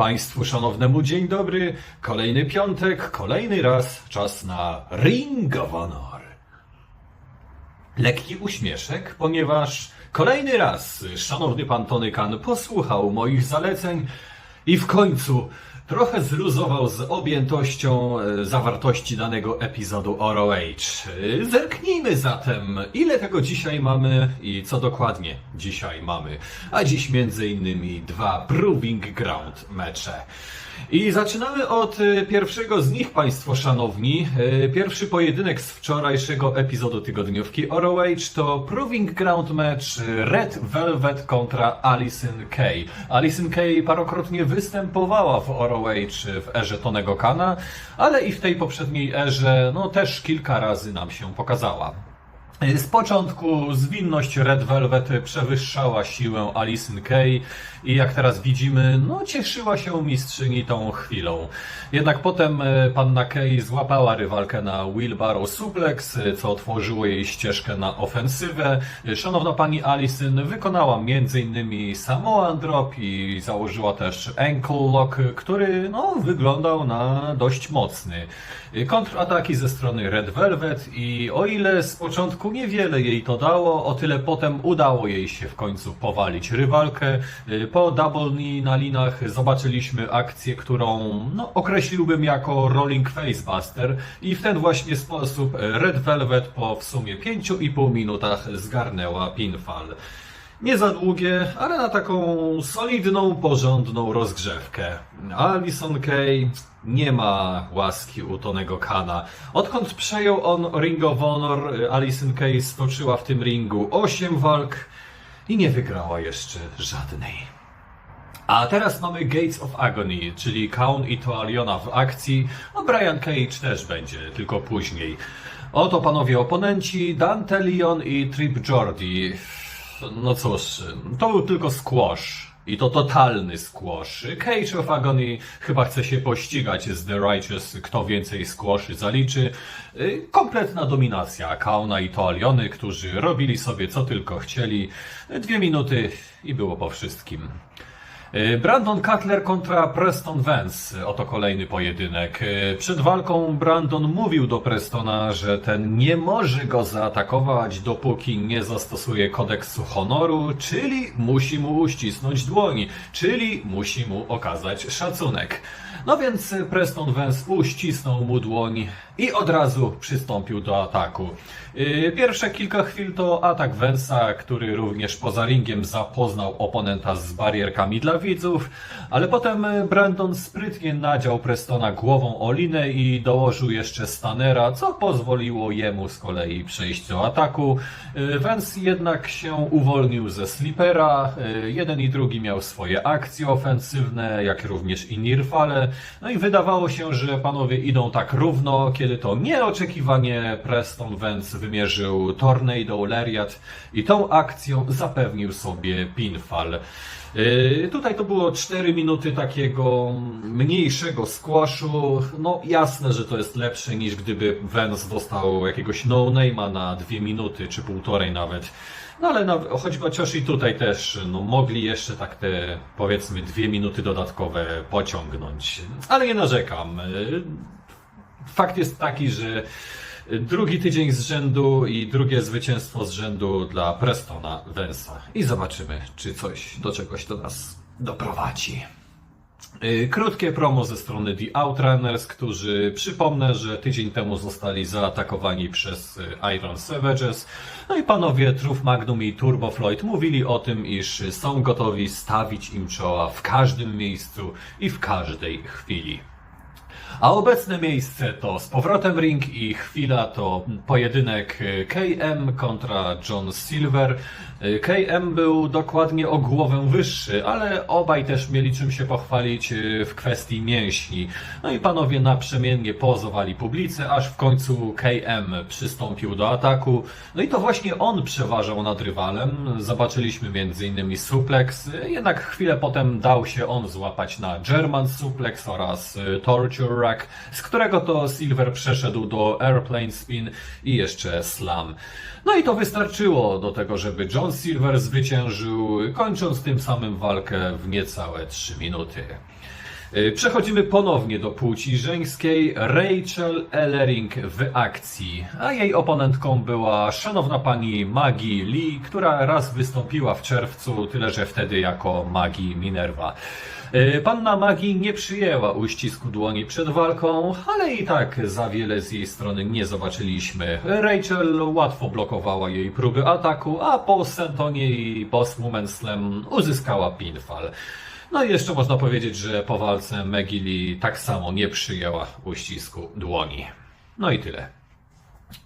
Państwu szanownemu dzień dobry. Kolejny piątek, kolejny raz czas na Ring of Honor. Lekki uśmieszek, ponieważ kolejny raz szanowny pan Tony Khan posłuchał moich zaleceń i w końcu trochę zluzował z objętością e, zawartości danego epizodu ROH. Zerknijmy zatem, ile tego dzisiaj mamy i co dokładnie dzisiaj mamy. A dziś między innymi dwa Proving Ground mecze. I zaczynamy od e, pierwszego z nich, Państwo szanowni. E, Pierwszy pojedynek z wczorajszego epizodu tygodniówki ROH to Proving Ground Match Red Velvet kontra Alison Kay. Alison Kay parokrotnie występowała w ROH w erze Tonego Kana, ale i w tej poprzedniej erze no też kilka razy nam się pokazała. Z początku zwinność Red Velvet przewyższała siłę Alison Kay i jak teraz widzimy, no cieszyła się mistrzyni tą chwilą. Jednak potem e, panna Kay złapała rywalkę na wheelbarrow suplex, e, co otworzyło jej ścieżkę na ofensywę. E, Szanowna pani Alison wykonała m.in. Samoan Drop i założyła też ankle lock, który no, wyglądał na dość mocny. E, Kontrataki ze strony Red Velvet i o ile z początku niewiele jej to dało, o tyle potem udało jej się w końcu powalić rywalkę. Y, Po double knee na linach zobaczyliśmy akcję, którą no, określiłbym jako rolling facebuster i w ten właśnie sposób Red Velvet po w sumie 5,5 minutach zgarnęła pinfall. Nie za długie, ale na taką solidną, porządną rozgrzewkę. Alison Kay nie ma łaski u Tonego Kana. Odkąd przejął on Ring of Honor, Alison Kay stoczyła w tym ringu 8 walk i nie wygrała jeszcze żadnej. A teraz mamy Gates of Agony, czyli Kaun i Toaliona w akcji. No Brian Cage też będzie, tylko później. Oto panowie oponenci, Dante Leon i Trip Jordi. No cóż, to był tylko squash. I to totalny squash. Cage of Agony chyba chce się pościgać z The Righteous, kto więcej squashy zaliczy. Y, Kompletna dominacja Kauna i Toaliony, którzy robili sobie co tylko chcieli. Dwie minuty i było po wszystkim. Y, Brandon Cutler kontra Preston Vance. Oto kolejny pojedynek. Y, Przed walką Brandon mówił do Prestona, że ten nie może go zaatakować, dopóki nie zastosuje kodeksu honoru, czyli musi mu uścisnąć dłoń, czyli musi mu okazać szacunek. No więc Preston Vance uścisnął mu dłoń i od razu przystąpił do ataku. Yy, Pierwsze kilka chwil to atak Vensa, który również poza ringiem zapoznał oponenta z barierkami dla widzów, ale potem Brandon sprytnie nadział Prestona głową o linę i dołożył jeszcze Stanera, co pozwoliło jemu z kolei przejść do ataku. Yy, Vance jednak się uwolnił ze slipera, yy, jeden i drugi miał swoje akcje ofensywne, jak również i nirfale, no i wydawało się, że panowie idą tak równo, kiedy to nieoczekiwanie Preston Vance wymierzył Tornado Lariat i tą akcją zapewnił sobie pinfall. Yy, tutaj to było 4 minuty takiego mniejszego squashu. No jasne, że to jest lepsze niż gdyby Vance dostał jakiegoś no-name'a na 2 minuty czy półtorej nawet. No ale na, choć chociaż i tutaj też no, mogli jeszcze tak te powiedzmy dwie minuty dodatkowe pociągnąć. Ale nie narzekam. Fakt jest taki, że drugi tydzień z rzędu i drugie zwycięstwo z rzędu dla Prestona Vensa. I zobaczymy, czy coś do czegoś to nas doprowadzi. Yy, Krótkie promo ze strony The Outrunners, którzy przypomnę, że tydzień temu zostali zaatakowani przez yy, Iron Savages. No i panowie Truth Magnum i Turbo Floyd mówili o tym, iż są gotowi stawić im czoła w każdym miejscu i w każdej chwili. A obecne miejsce to z powrotem ring i chwila to pojedynek KM kontra John Silver. KM był dokładnie o głowę wyższy, ale obaj też mieli czym się pochwalić e, w kwestii mięśni. No i panowie naprzemiennie pozowali publicy, aż w końcu KM przystąpił do ataku. No i to właśnie on przeważał nad rywalem. Zobaczyliśmy m.in. suplex, jednak chwilę potem dał się on złapać na German suplex oraz e, torture Rack, z którego to Silver przeszedł do Airplane Spin i jeszcze Slam. No i to wystarczyło do tego, żeby John Silver zwyciężył, kończąc tym samym walkę w niecałe 3 minuty. Y, Przechodzimy ponownie do płci żeńskiej. Rachel Ellering w akcji, a jej oponentką była szanowna pani Maggie Lee, która raz wystąpiła w czerwcu, tyle że wtedy jako Maggie Minerva. Y, Panna Maggie nie przyjęła uścisku dłoni przed walką, ale i tak za wiele z jej strony nie zobaczyliśmy. Rachel łatwo blokowała jej próby ataku, a po sentonie i Slam uzyskała pinfall. No i jeszcze można powiedzieć, że po walce Lee tak samo nie przyjęła uścisku dłoni. No i tyle.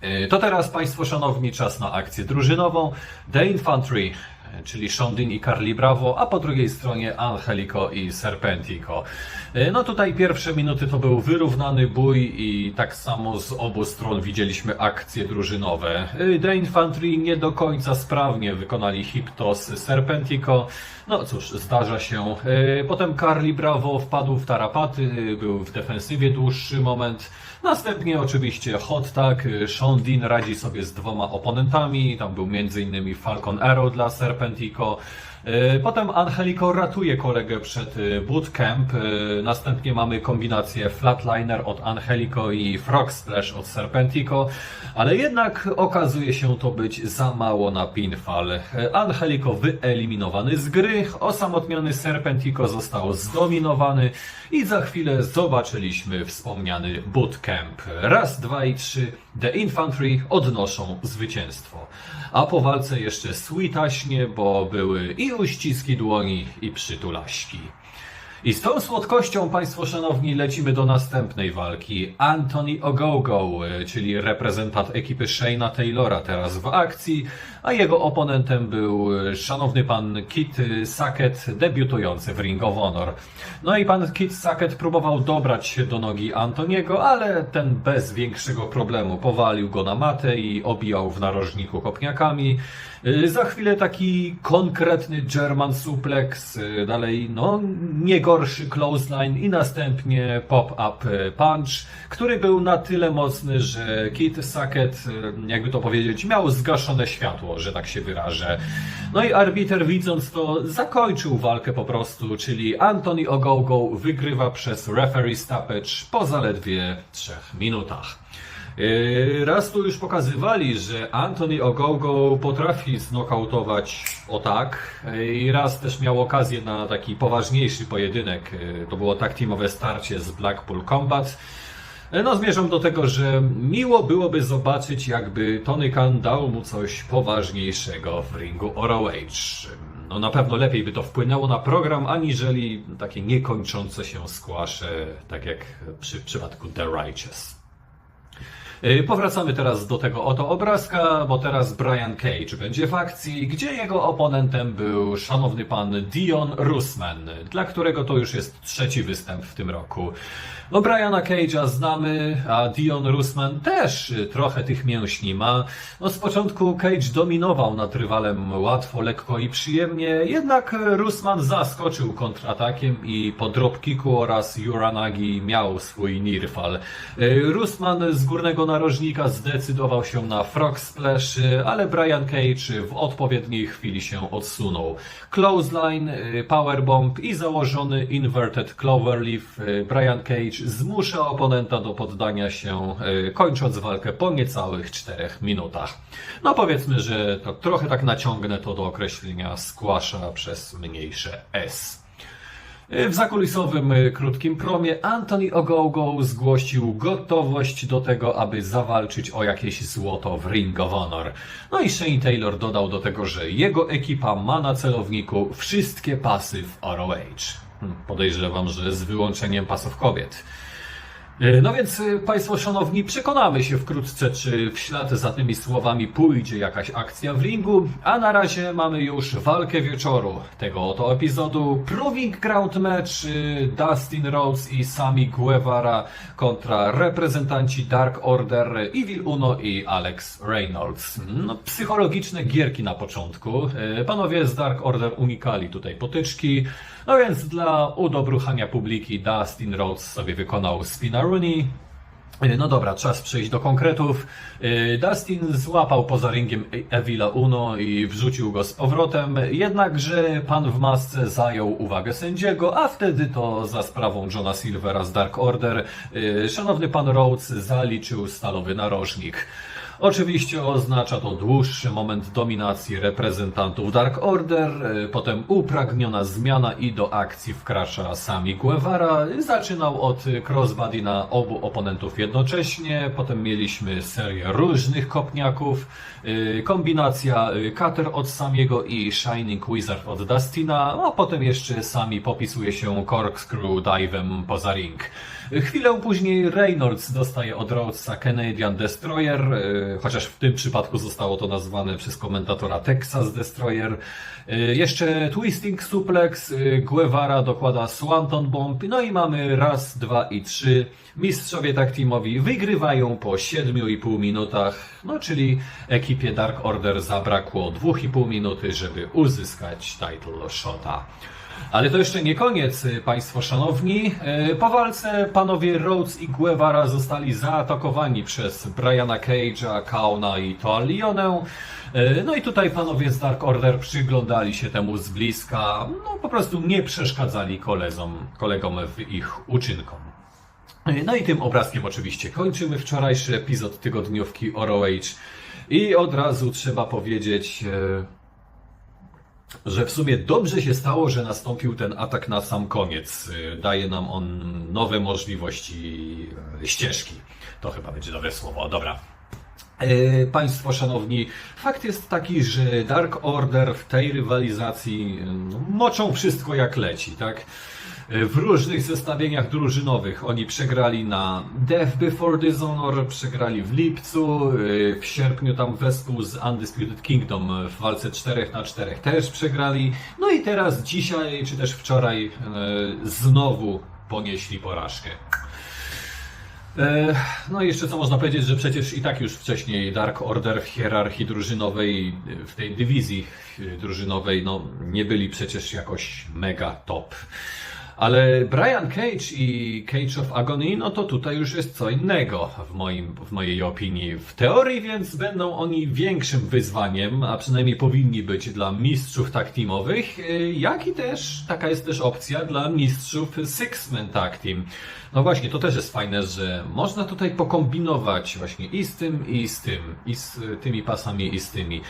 Yy, To teraz Państwo Szanowni, czas na akcję drużynową. The Infantry, czyli Shondin i Carly Bravo, a po drugiej stronie Angelico i Serpentico. Yy, No tutaj pierwsze minuty to był wyrównany bój i tak samo z obu stron widzieliśmy akcje drużynowe. Yy, The Infantry nie do końca sprawnie wykonali hiptos Serpentico. No cóż, zdarza się. Potem Carly Bravo wpadł w tarapaty, był w defensywie dłuższy moment. Następnie oczywiście hot tag, Sean Dean radzi sobie z dwoma oponentami, tam był m.in. Falcon Arrow dla Serpentico. Y, Potem Angelico ratuje kolegę przed y, bootcamp. Y, Następnie mamy kombinację Flatliner od Angelico i Frog Splash od Serpentico, ale jednak okazuje się to być za mało na pinfall. Angelico wyeliminowany z gry, osamotniony Serpentico został zdominowany i za chwilę zobaczyliśmy wspomniany bootcamp. Raz, dwa i trzy The Infantry odnoszą zwycięstwo. A po walce jeszcze sweetaśnie, bo były i uściski dłoni, i przytulaśki. I z tą słodkością, Państwo Szanowni, lecimy do następnej walki. Anthony Ogogo, y, czyli reprezentant ekipy Shayna Taylora teraz w akcji, a jego oponentem był y, szanowny pan Kit Sackett, debiutujący w Ring of Honor. No i pan Kit Sackett próbował dobrać się do nogi Antoniego, ale ten bez większego problemu powalił go na matę i obijał w narożniku kopniakami. Y, Za chwilę taki konkretny German suplex, dalej no nie gorszy clothesline i następnie pop-up y, punch, który był na tyle mocny, że Kit Sackett, y, jakby to powiedzieć, miał zgaszone światło, że tak się wyrażę. No i arbiter widząc to zakończył walkę po prostu, czyli Anthony Ogogo wygrywa przez referee stoppage po zaledwie 3 minutach. Yy, Raz tu już pokazywali, że Anthony Ogogo potrafi znokautować o tak yy, i raz też miał okazję na taki poważniejszy pojedynek. Yy, To było tak teamowe starcie z Blackpool Combat. No zmierzam do tego, że miło byłoby zobaczyć jakby Tony Khan dał mu coś poważniejszego w ringu ROH. No na pewno lepiej by to wpłynęło na program, aniżeli takie niekończące się skłasze, tak jak przy przypadku The Righteous. Yy, Powracamy teraz do tego oto obrazka, bo teraz Brian Cage będzie w akcji, gdzie jego oponentem był szanowny pan Dion Rusman, dla którego to już jest trzeci występ w tym roku. No Briana Cage'a znamy, a Dion Rusman też trochę tych mięśni ma. No z początku Cage dominował nad rywalem łatwo, lekko i przyjemnie, jednak Rusman zaskoczył kontratakiem i po dropkicku oraz Uranagi miał swój nirfal. Rusman z górnego narożnika zdecydował się na frog splash, ale Brian Cage w odpowiedniej chwili się odsunął. Clothesline, powerbomb i założony inverted cloverleaf Brian Cage zmusza oponenta do poddania się, y, kończąc walkę po niecałych 4 minutach. No powiedzmy, że to trochę tak naciągnę to do określenia squasha przez mniejsze S. W zakulisowym y, krótkim promie Anthony Ogogo zgłosił gotowość do tego, aby zawalczyć o jakieś złoto w Ring of Honor. No i Shane Taylor dodał do tego, że jego ekipa ma na celowniku wszystkie pasy w ROH. Podejrzewam, że z wyłączeniem pasów kobiet. E, No więc y, Państwo Szanowni, przekonamy się wkrótce, czy w ślad za tymi słowami pójdzie jakaś akcja w ringu, a na razie mamy już walkę wieczoru tego oto epizodu. Proving Ground Match y, Dustin Rhodes i Sami Guevara kontra reprezentanci Dark Order Evil Uno i Alex Reynolds. No, psychologiczne gierki na początku. E, Panowie z Dark Order unikali tutaj potyczki. No więc dla udobruchania publiki Dustin Rhodes sobie wykonał spina Rooney. No dobra, czas przejść do konkretów. Yy, Dustin złapał poza ringiem Evila Uno i wrzucił go z powrotem, jednakże pan w masce zajął uwagę sędziego, a wtedy to za sprawą Johna Silvera z Dark Order yy, szanowny pan Rhodes zaliczył stalowy narożnik. Oczywiście oznacza to dłuższy moment dominacji reprezentantów Dark Order, y, potem upragniona zmiana i do akcji wkracza Sami Guevara. Zaczynał od crossbody na obu oponentów jednocześnie, potem mieliśmy serię różnych kopniaków, y, kombinacja y, cutter od Samiego i Shining Wizard od Dustina, a potem jeszcze Sami popisuje się corkscrew dive'em poza ring. Chwilę później Reynolds dostaje od Rhodesa Canadian Destroyer, y, chociaż w tym przypadku zostało to nazwane przez komentatora Texas Destroyer. Y, Jeszcze Twisting Suplex, y, Guevara dokłada Swanton Bomb, no i mamy raz, dwa i trzy. Mistrzowie tak teamowi wygrywają po 7,5 minutach, no czyli ekipie Dark Order zabrakło 2,5 minuty, żeby uzyskać title shota. Ale to jeszcze nie koniec, y, Państwo szanowni. Y, Po walce panowie Rhodes i Guevara zostali zaatakowani przez Briana Cage'a, Kauna i Toa Lionę. Y, No i tutaj panowie z Dark Order przyglądali się temu z bliska, no po prostu nie przeszkadzali kolegom, kolegom w ich uczynkom. No i tym obrazkiem oczywiście kończymy wczorajszy epizod tygodniówki ROH. I od razu trzeba powiedzieć, że w sumie dobrze się stało, że nastąpił ten atak na sam koniec. E, Daje nam on nowe możliwości e, ścieżki. To chyba będzie dobre słowo. Dobra. E, Państwo szanowni, fakt jest taki, że Dark Order w tej rywalizacji no, moczą wszystko jak leci, tak? E, W różnych zestawieniach drużynowych oni przegrali na Death Before Dishonor, przegrali w lipcu, e, w sierpniu tam wespół z Undisputed Kingdom w walce 4 na 4 też przegrali, no i teraz dzisiaj, czy też wczoraj e, znowu ponieśli porażkę. No i jeszcze co można powiedzieć, że przecież i tak już wcześniej Dark Order w hierarchii drużynowej, w tej dywizji drużynowej, no nie byli przecież jakoś mega top. Ale Brian Cage i Cage of Agony, no to tutaj już jest co innego w, moim, w mojej opinii. W teorii więc będą oni większym wyzwaniem, a przynajmniej powinni być dla mistrzów tag teamowych, y, jak i też taka jest też opcja dla mistrzów Six-Man Tag Team. No właśnie, to też jest fajne, że można tutaj pokombinować właśnie i z tym, i z tym, i z tymi pasami, i z tymi.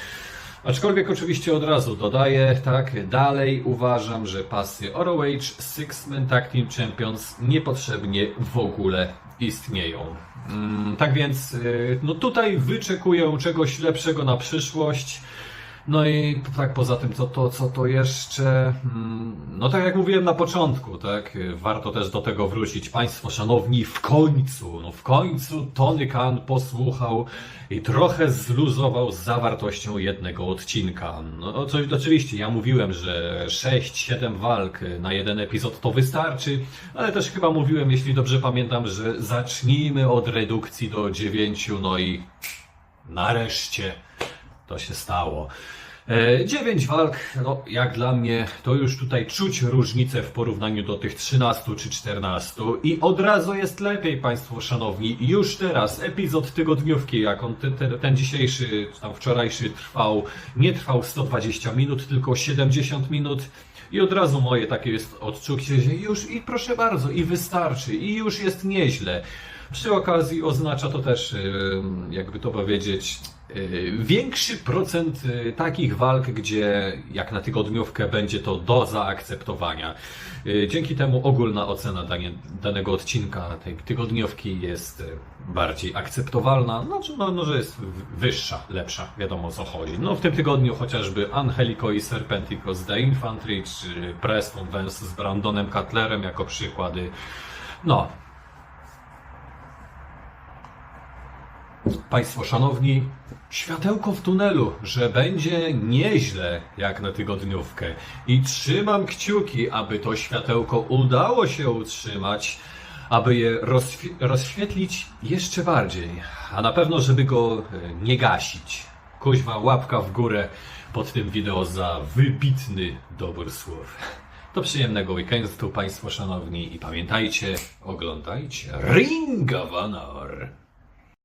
Aczkolwiek oczywiście od razu dodaję, tak, dalej uważam, że pasy ROH Six Man Tag Team Champions niepotrzebnie w ogóle istnieją. Mm, tak więc, y, no tutaj wyczekuję czegoś lepszego na przyszłość. No i tak poza tym, co to, co to jeszcze? Mm, No tak jak mówiłem na początku, tak, warto też do tego wrócić. Państwo szanowni, w końcu, no w końcu Tony Khan posłuchał i trochę zluzował z zawartością jednego odcinka. No co, oczywiście, ja mówiłem, że 6-7 walk na jeden epizod to wystarczy, ale też chyba mówiłem, jeśli dobrze pamiętam, że zacznijmy od redukcji do 9, no i nareszcie to się stało. E, Dziewięć walk, no jak dla mnie, to już tutaj czuć różnicę w porównaniu do tych 13 czy 14 i od razu jest lepiej, Państwo szanowni. Już teraz, epizod tygodniówki, jak on, ten, ten, ten dzisiejszy, tam wczorajszy trwał, nie trwał 120 minut, tylko 70 minut. I od razu moje takie jest odczucie, że już i proszę bardzo, i wystarczy, i już jest nieźle. Przy okazji oznacza to też, jakby to powiedzieć, większy procent y, takich walk, gdzie jak na tygodniówkę będzie to do zaakceptowania. Y, Dzięki temu ogólna ocena danego odcinka tej tygodniówki jest y, bardziej akceptowalna, znaczy, no, no, że jest wyższa, lepsza, wiadomo o co chodzi. No w tym tygodniu chociażby Angelico i Serpentico z The Infantry, czy Preston Vance z Brandonem Cutlerem jako przykłady. No, Państwo szanowni, światełko w tunelu, że będzie nieźle jak na tygodniówkę. I trzymam kciuki, aby to światełko udało się utrzymać, aby je rozświ- rozświetlić jeszcze bardziej. A na pewno, żeby go e, nie gasić. Kuźwa, łapka w górę pod tym wideo za wybitny dobór słów. Do przyjemnego weekendu Państwo szanowni i pamiętajcie, oglądajcie Ring of Honor.